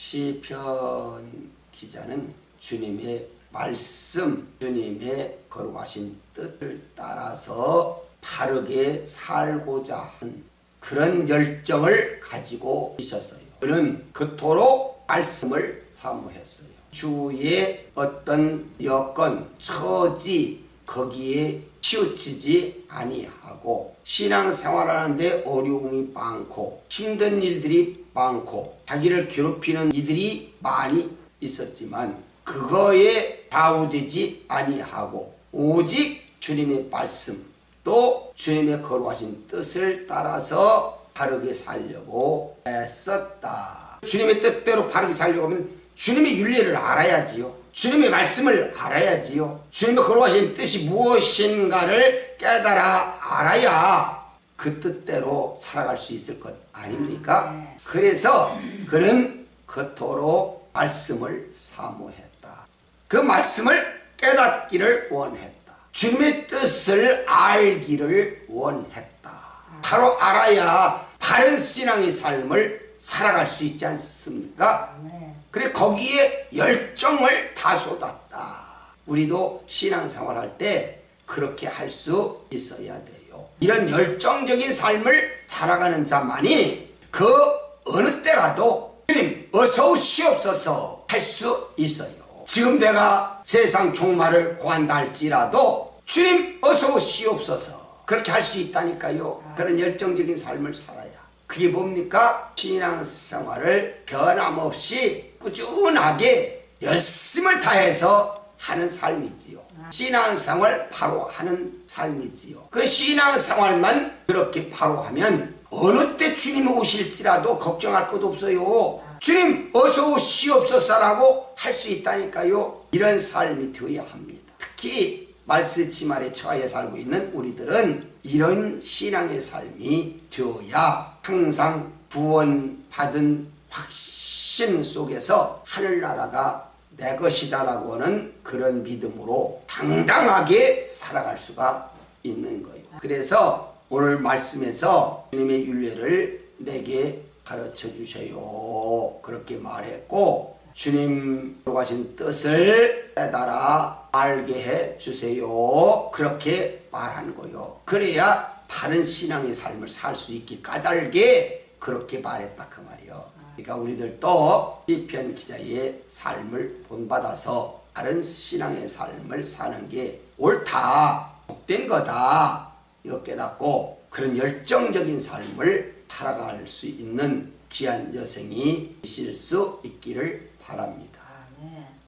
시편 기자는 주님의 말씀, 주님의 거룩하신 뜻을 따라서 바르게 살고자 하는 그런 열정을 가지고 있었어요. 그는 그토록 말씀을 사모했어요. 주의 어떤 여건, 처지, 거기에 치우치지 아니하고 신앙생활하는데 어려움이 많고 힘든 일들이 많고 자기를 괴롭히는 이들이 많이 있었지만 그거에 좌우되지 아니하고 오직 주님의 말씀 또 주님의 거룩하신 뜻을 따라서 바르게 살려고 애썼다. 주님의 뜻대로 바르게 살려고 하면 주님의 윤리를 알아야지요. 주님의 말씀을 알아야지요. 주님의 거룩하신 뜻이 무엇인가를 깨달아 알아야 그 뜻대로 살아갈 수 있을 것 아닙니까? 그래서 그는 그토록 말씀을 사모했다. 그 말씀을 깨닫기를 원했다. 주님의 뜻을 알기를 원했다. 바로 알아야 바른 신앙의 삶을 살아갈 수 있지 않습니까? 그래 거기에 열정을 다 쏟았다. 우리도 신앙생활 할 때 그렇게 할 수 있어야 돼요. 이런 열정적인 삶을 살아가는 자만이 그 어느 때라도 주님 어서 오시옵소서 할 수 있어요. 지금 내가 세상 종말을 구한다 할지라도 주님 어서 오시옵소서 그렇게 할 수 있다니까요. 그런 열정적인 삶을 살아야. 그게 뭡니까? 신앙생활을 변함없이 꾸준하게 열심을 다해서 하는 삶이지요. 신앙생활 바로 하는 삶이지요. 그 신앙생활만 그렇게 바로 하면 어느 때 주님 오실지라도 걱정할 것 없어요. 주님 어서 오시옵소서라고 할 수 있다니까요. 이런 삶이 되어야 합니다. 특히 말세치 말에 처하여 살고 있는 우리들은 이런 신앙의 삶이 되어야 항상 구원받은 확신 속에서 하늘나라가 내 것이다라고 하는 그런 믿음으로 당당하게 살아갈 수가 있는 거예요. 그래서 오늘 말씀에서 주님의 윤례를 내게 가르쳐 주세요. 그렇게 말했고 주님 하신 뜻을 깨달아 알게 해 주세요. 그렇게 말한 거요. 그래야 바른 신앙의 삶을 살 수 있게 까닭에 그렇게 말했다 그 말이요. 그러니까 우리들도 시편 기자의 삶을 본받아서 바른 신앙의 삶을 사는 게 옳다, 복된 거다 이거 깨닫고 그런 열정적인 삶을 살아갈 수 있는 귀한 여생이 있을 수 있기를 바랍니다.